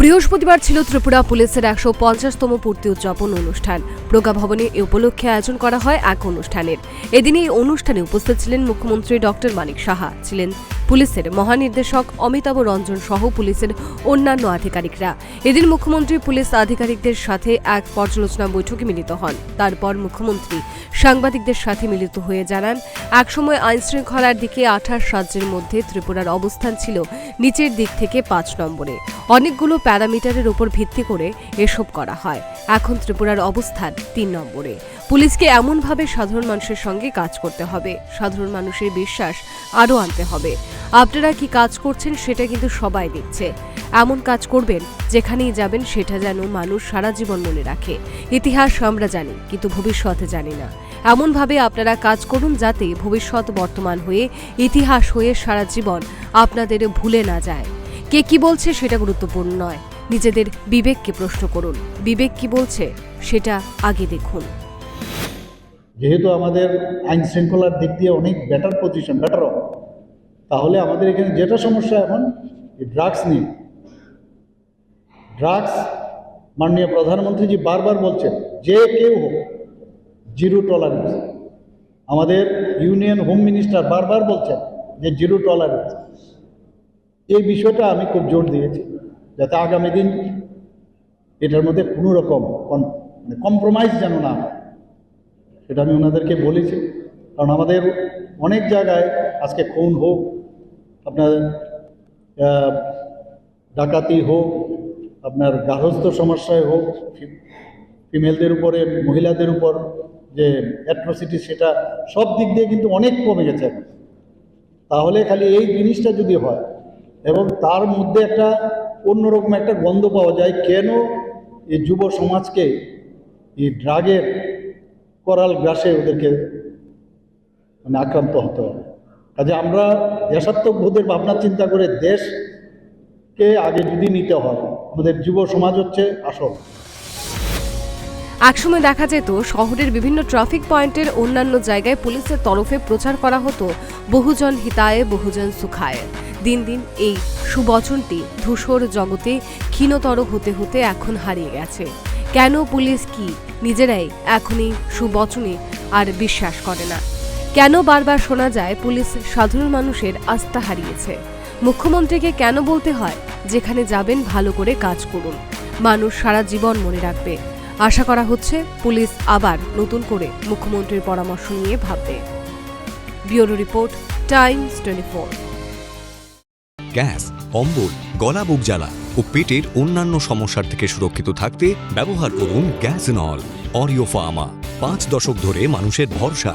বৃহস্পতিবার ছিল ত্রিপুরা পুলিশের একশো পঞ্চাশতম পূর্তি উদযাপন অনুষ্ঠান। প্রজ্ঞা ভবনে এ উপলক্ষে আয়োজন করা হয় এক অনুষ্ঠানের। এদিন এই অনুষ্ঠানে উপস্থিত ছিলেন মুখ্যমন্ত্রী ডক্টর মানিক সাহা। ছিলেন পুলিশের মহানির্দেশক অমিতাভ রঞ্জন সহ পুলিশের অন্যান্য আধিকারিকরা। এদিন মুখ্যমন্ত্রী পুলিশ আধিকারিকদের সাথে এক পর্যালোচনা বৈঠকে মিলিত হন। তারপর মুখ্যমন্ত্রী সাংবাদিকদের সাথে মিলিত হয়ে জানান, একসময় আইন শৃঙ্খলার দিকে আঠাশ রাজ্যের মধ্যে ত্রিপুরার অবস্থান ছিল নিচের দিক থেকে পাঁচ নম্বরে। অনেকগুলো প্যারামিটারের উপর ভিত্তি করে এসব করা হয়। এখন ত্রিপুরার অবস্থান তিন নম্বরে। পুলিশকে এমনভাবে সাধারণ মানুষের সঙ্গে কাজ করতে হবে। সাধারণ মানুষের বিশ্বাস আরও আনতে হবে। আপনারা কি কাজ করছেন সেটা কিন্তু সবাই দেখছে। এমন কাজ করবেন, যেখানেই যাবেন সেটা যেন মানুষ সারা জীবন মনে রাখে। ইতিহাস আমরা জানি, কিন্তু ভবিষ্যৎ জানি না। এমনভাবে আপনারা কাজ করুন যাতে ভবিষ্যৎ বর্তমান হয়ে, ইতিহাস হয়ে সারা জীবন আপনাদের ভুলে না যায়। কে কি বলছে সেটা গুরুত্বপূর্ণ নয়। নিজেদের বিবেককে প্রশ্ন করুন। বিবেক কি বলছে সেটা আগে দেখুন। যেহেতু আমাদের আইন শৃঙ্খলার দিক দিয়ে অনেক বেটার পজিশন বেটার তাহলে আমাদের এখানে যেটা সমস্যা এখন ড্রাগস নিয়ে। ড্রাগস মাননীয় প্রধানমন্ত্রীজি বারবার বলছেন, যে কেউ হোক জিরো টলারেন্স আমাদের ইউনিয়ন হোম মিনিস্টার বারবার বলছেন যে জিরো টলারেন্স এই বিষয়টা আমি খুব জোর দিয়েছি, যাতে আগামী দিন এটার মধ্যে কোনো রকম কম্প্রোমাইজ যেন না সেটা আমি ওনাদেরকে বলেছি, কারণ আমাদের অনেক জায়গায় আজকে খুন হোক আপনার ডাকাতি হোক, আপনার গার্হস্থ সমস্যায় হোক ফিমেলদের উপরে, মহিলাদের উপর যে অ্যাট্রোসিটি সেটা সব দিক দিয়ে কিন্তু অনেক কমে গেছে তাহলে খালি এই জিনিসটা যদি হয়, এবং তার মধ্যে একটা অন্যরকম একটা গন্ধ পাওয়া যায়, কেন এই যুব সমাজকে এই ড্রাগের করাল গ্রাসে ওদেরকে মানে আক্রান্ত হতে হবে কাজে আমরা দেশাত্মক বোধের ভাবনা চিন্তা করে দেশকে আগে যদি নিতে হয়, আমাদের যুব সমাজ হচ্ছে আসল। একসময় দেখা যেত শহরের বিভিন্ন ট্রাফিক পয়েন্টের অন্যান্য জায়গায় পুলিশের তরফে প্রচার করা হতো, বহুজন হিতায়ে, বহুজন সুখায়। দিন দিন এই সুবচনটি ধূসর জগতে ক্ষীণতর হতে হতে এখন হারিয়ে গেছে। কেন পুলিশ কি নিজেরাই এখনই সুবচনে আর বিশ্বাস করে না? কেন বারবার শোনা যায় পুলিশ সাধারণ মানুষের আস্থা হারিয়েছে? মুখ্যমন্ত্রীকে কেন বলতে হয়, যেখানে যাবেন ভালো করে কাজ করুন। মানুষ সারা জীবন মনে রাখবে। আশা করা হচ্ছে পুলিশ আবার নতুন করে মুখ্যমন্ত্রীর পরামর্শ নিয়ে ভাববে। Bureau report, times twenty four. Gas অম্বল গলা বুক জ্বালা ও পেটের অন্যান্য সমস্যার থেকে সুরক্ষিত থাকতে ব্যবহার করুন গ্যাস নল, অরিও ফার্মা। পাঁচ দশক ধরে মানুষের ভরসা।